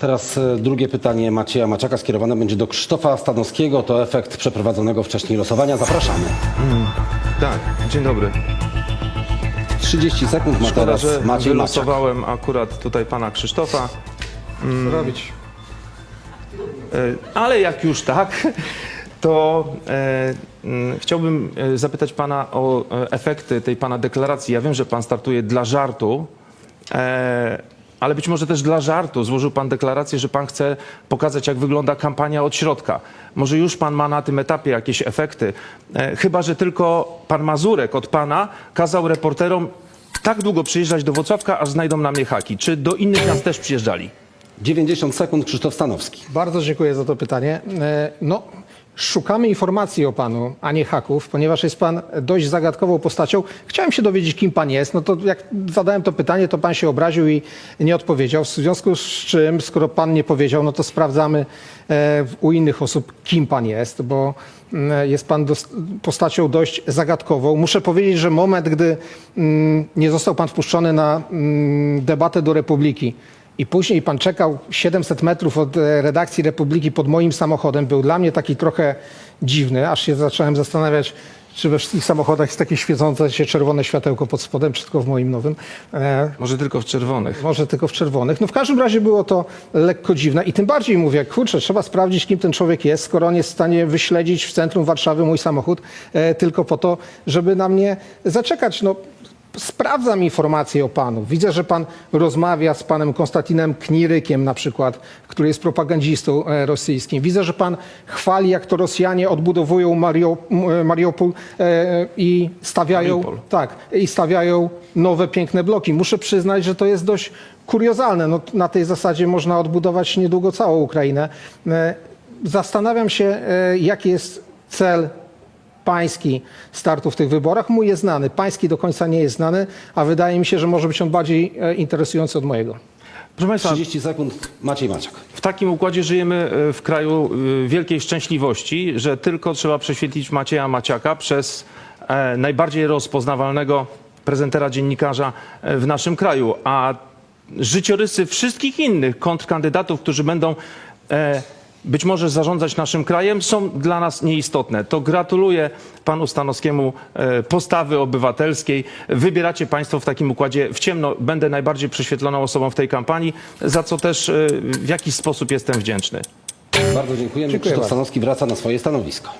Teraz e, drugie pytanie Macieja Maciaka skierowane będzie do Krzysztofa Stanowskiego. To efekt przeprowadzonego wcześniej losowania. Zapraszamy. Tak, dzień dobry. 30 sekund ma Szkoda, teraz że Maciej Maciak. wylosowałem akurat tutaj pana Krzysztofa, Co robić? E, ale jak już tak, to e, mm, chciałbym e, zapytać pana o efekty tej pana deklaracji. Ja wiem, że pan startuje dla żartu, e, ale być może też dla żartu złożył pan deklarację, że pan chce pokazać, jak wygląda kampania od środka. Może już pan ma na tym etapie jakieś efekty, e, chyba że tylko pan Mazurek od pana kazał reporterom tak długo przyjeżdżać do Wrocławka, aż znajdą na mnie haki. Czy do innych miast też przyjeżdżali? 90 sekund Krzysztof Stanowski. Bardzo dziękuję za to pytanie. E, No, szukamy informacji o panu, a nie haków, ponieważ jest pan dość zagadkową postacią. Chciałem się dowiedzieć, kim pan jest. No to jak zadałem to pytanie, to pan się obraził i nie odpowiedział. W związku z czym, skoro pan nie powiedział, no to sprawdzamy e, u innych osób, kim pan jest, bo mm, jest pan dos- postacią dość zagadkową. Muszę powiedzieć, że moment, gdy mm, nie został pan wpuszczony na mm, debatę do Republiki, i później pan czekał 700 metrów od e, redakcji Republiki pod moim samochodem. Był dla mnie taki trochę dziwny, aż się zacząłem zastanawiać, czy we wszystkich samochodach jest takie świecące się czerwone światełko pod spodem, czy tylko w moim nowym. E, Może tylko w czerwonych. może tylko w czerwonych. No w każdym razie było to lekko dziwne i tym bardziej mówię, kurczę, trzeba sprawdzić, kim ten człowiek jest, skoro on jest w stanie wyśledzić w centrum Warszawy mój samochód e, tylko po to, żeby na mnie zaczekać. No, sprawdzam informacje o panu. Widzę, że pan rozmawia z panem Konstantinem Knirykiem na przykład, który jest propagandzistą e, rosyjskim. Widzę, że pan chwali, jak to Rosjanie odbudowują Mario, m- e, Mariupol e, i stawiają... Mariupol. Tak, i stawiają nowe, piękne bloki. Muszę przyznać, że to jest dość kuriozalne. No, na tej zasadzie można odbudować niedługo całą Ukrainę. E, Zastanawiam się, e, jaki jest cel pański startu w tych wyborach. Mój jest znany, pański do końca nie jest znany, a wydaje mi się, że może być on bardziej e, interesujący od mojego. Proszę Państwa, 30 sekund Maciej Maciak. w takim układzie żyjemy e, w kraju e, wielkiej szczęśliwości, że tylko trzeba prześwietlić Macieja Maciaka przez e, najbardziej rozpoznawalnego prezentera dziennikarza e, w naszym kraju, a życiorysy wszystkich innych kontrkandydatów, którzy będą e, być może zarządzać naszym krajem, są dla nas nieistotne. To gratuluję panu Stanowskiemu e, postawy obywatelskiej. Wybieracie państwo w takim układzie w ciemno. Będę najbardziej prześwietloną osobą w tej kampanii, za co też e, w jakiś sposób jestem wdzięczny. Bardzo dziękujemy. Dziękuję Krzysztof bardzo. Stanowski wraca na swoje stanowisko.